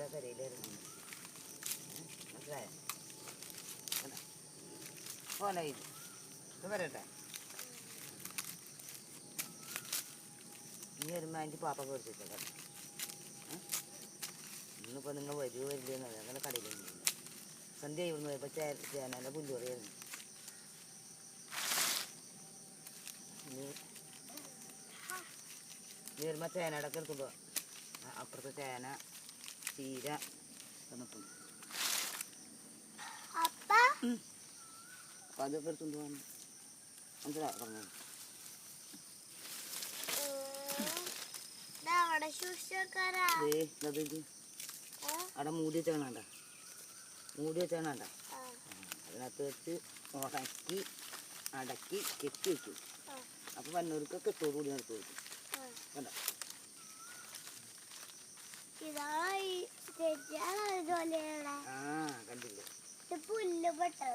അടുത്ത കരയിലായിരുന്നു മനസ്സിലായോ? ഇത്. ഇത് വരട്ടെ. ഇനി വരുമ്പോൾ അതിന്റെ പാപ്പ പേടിച്ചിട്ട് ഇന്നിപ്പോൾ നിങ്ങൾ വരുമോ വരില്ലെന്ന് അങ്ങനെ കടയിലൊന്നും ഇല്ല സന്ധ്യ ഇവിടുന്ന് പോയപ്പോൾ ചേ ചേനയുടെ പുല്ല് പറയായിരുന്നു ഇനി ഇനി വരുമ്പോൾ ചേനയുടെ ഒക്കെ എടുക്കുമ്പോൾ അപ്പുറത്തെ ചേന ചീര തന്നിട്ടുണ്ട് അപ്പ? അതൊക്കെ എടുത്തുകൊണ്ട് പോകാൻ മനസ്സിലായി പറഞ്ഞു അവിടെ ഇത് മൂടി വെച്ചാണണ്ട മൂടി വെച്ചാണണ്ട അതിനകത്ത് വെച്ച് ഉടക്കി അടക്കി കെട്ടി വെക്കും. അപ്പോൾ വന്നവർക്കൊക്കെ തോടുകൂടി നിർത്തി വെക്കും കണ്ടോ? ഇതാണ് വെട്ടും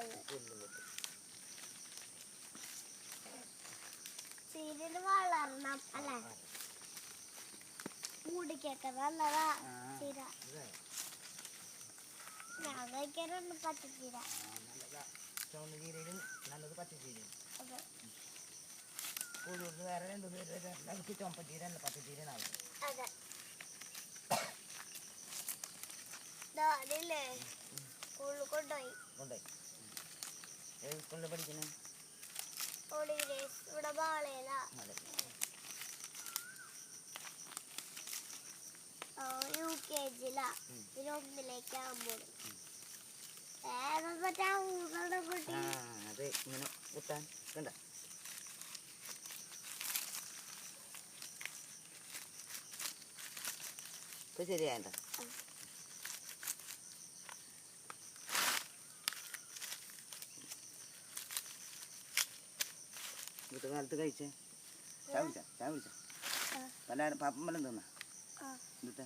അല്ലേ? മുടിക്കൊക്കെ നല്ലതാ. ചീര. ഞാൻ കഴിക്കാറുണ്ട് പച്ചച്ചീര. നല്ലതാ. പച്ചച്ചീരയും. വേറെ രണ്ടു ചുമപ്പച്ചീര അല്ല അതെ. കൊണ്ടുപോയി. ഏത് സ്കൂളിൽ ഇവിടെ ബാളയില യു കെ ജിയിലാ. പിന്നെ അത് ഇങ്ങനെ കുത്താൻ. കണ്ട? ഇപ്പൊ ഇന്നത്തെ കാലത്ത് കഴിച്ചേ? ചായ കുടിച്ചാ? ചായ കുടിച്ചാ? ആ. പല പാപ്പം വല്ലതും തിന്നാ. എന്നിട്ട്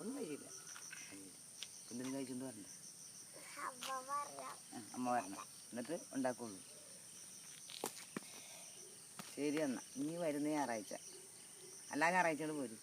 ഒന്നും കഴിച്ചില്ല. എന്തെങ്കിലും കഴിച്ചെന്ന് പറഞ്ഞില്ല അമ്മ വരണം എന്നിട്ട് ഉണ്ടാക്കുള്ളൂ. ശരി എന്നാ. നീ വരുന്ന ഞായറാഴ്ച. അല്ലാ ഞായറാഴ്ചകൾ പോരും.